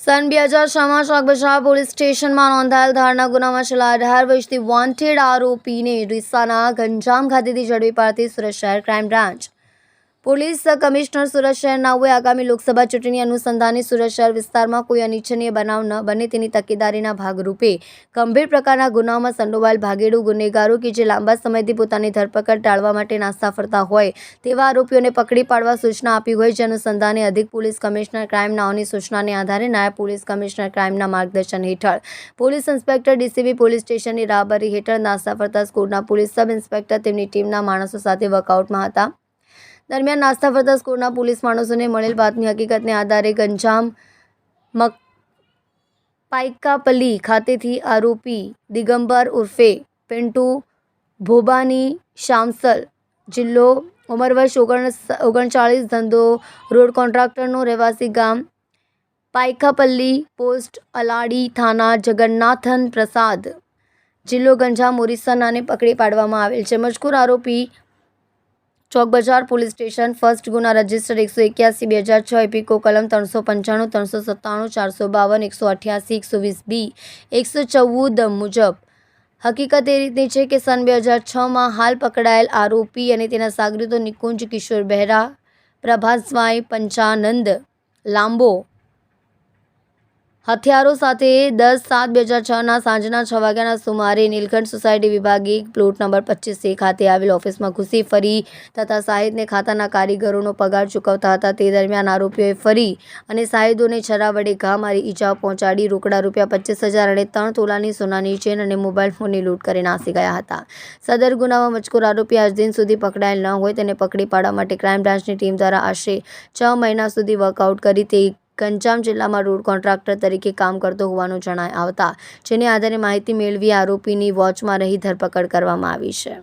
સન બે હજાર છમાં શાકબજાર પોલીસ સ્ટેશનમાં નોંધાયેલ ધારના ગુનામાં છેલ્લા અઢાર વર્ષથી વોન્ટેડ આરોપીને રીસાના ગંજામ ખાતેથી ઝડપી પાડતી સુરત શહેર crime branch police commissioner Surat શહેરનાઓએ આગામી લોકસભા ચૂંટણી અનુસંધાને સુરત શહેર વિસ્તારમાં કોઈ અનિચ્છનીય બનાવ ન બને તેની તકેદારીના ભાગરૂપે ગંભીર પ્રકારના ગુનાઓમાં સંડોવાયેલ ભાગેડુ, ગુનેગારો કે જે લાંબા સમયથી પોતાની ધરપકડ ટાળવા માટે નાસ્તા ફરતા હોય તેવા આરોપીઓને પકડી પાડવા સૂચના આપી હોય જે અનુસંધાને અધિક પોલીસ કમિશનર ક્રાઇમ નાઓની સૂચનાને આધારે નાયબ પોલીસ કમિશનર ક્રાઇમના માર્ગદર્શન હેઠળ પોલીસ ઇન્સ્પેક્ટર ડીસીબી પોલીસ સ્ટેશનની રાહબરી હેઠળ નાસ્તા ફરતા સ્કૂલના પોલીસ સબ ઇન્સ્પેક્ટર તેમની ટીમના માણસો સાથે વર્કઆઉટમાં હતા. દરમિયાન નાસ્તા ફરતા સ્કૂલના પોલીસ માણસોને મળેલ બાતમી હકીકતને આધારે ગંજામ મક પાઇકાપલ્લી ખાતેથી આરોપી દિગંબર ઉર્ફે પિન્ટુ ભોબાની શામસલ, જિલ્લો ઉંમર વર્ષ ઓગણ ઓગણચાળીસ, ધંધો રોડ કોન્ટ્રાક્ટરનો રહેવાસી ગામ પાઇકાપલ્લી પોસ્ટ અલાડી થાના જગન્નાથન પ્રસાદ, જિલ્લો ગંજામ ઓરિસ્સાનાને પકડી પાડવામાં આવેલ છે. મજકૂર આરોપી Chowk Bazaar police station first ગુના રજિસ્ટર એકસો એક્યાસી, બે હજાર છ એપિકો કલમ ત્રણસો પંચાણું, ત્રણસો સત્તાણું, ચારસો બાવન, એકસો અઠ્યાસી, એકસો વીસ બી, એકસો ચૌદ મુજબ. હકીકત એ રીતની છે કે સન બે હજાર છમાં હાલ પકડાયેલ આરોપી અને તેના સાગરીતો નિકુંજ કિશોર બહેરા પ્રભાસભાઈ પંચાનંદ લાંબો હથિયારો સાથે દસ સાત બે હજાર છના સાંજના છ વાગ્યાના સુમારે નીલકંઠ સોસાયટી વિભાગીય પ્લોટ નંબર પચીસ એ ખાતે આવેલ ઓફિસમાં ઘૂસી ફરી તથા સાહિદને ખાતાના કારીગરોનો પગાર ચૂકવતા હતા. તે દરમિયાન આરોપીઓએ ફરી અને સાહિદોને છરા વડે ઘા મારી ઈજાઓ પહોંચાડી રોકડા રૂપિયા પચીસ હજાર અને ત્રણ તોલાની સોનાની ચેન અને મોબાઈલ ફોનની લૂંટ કરી નાસી ગયા હતા. સદર ગુનામાં મજકૂર આરોપી આજ દિન સુધી પકડાયેલ ન હોય તેને પકડી પાડવા માટે ક્રાઇમ બ્રાન્ચની ટીમ દ્વારા આશરે છ મહિના સુધી વર્કઆઉટ કરી તે ગંજામ જિલ્લામાં રોડ કોન્ટ્રાક્ટર તરીકે કામ કરતો હોવાનું જણાય આવતા, જેને આધારે માહિતી મેળવી આરોપીની વોચમાં રહી ધરપકડ કરવામાં આવી છે.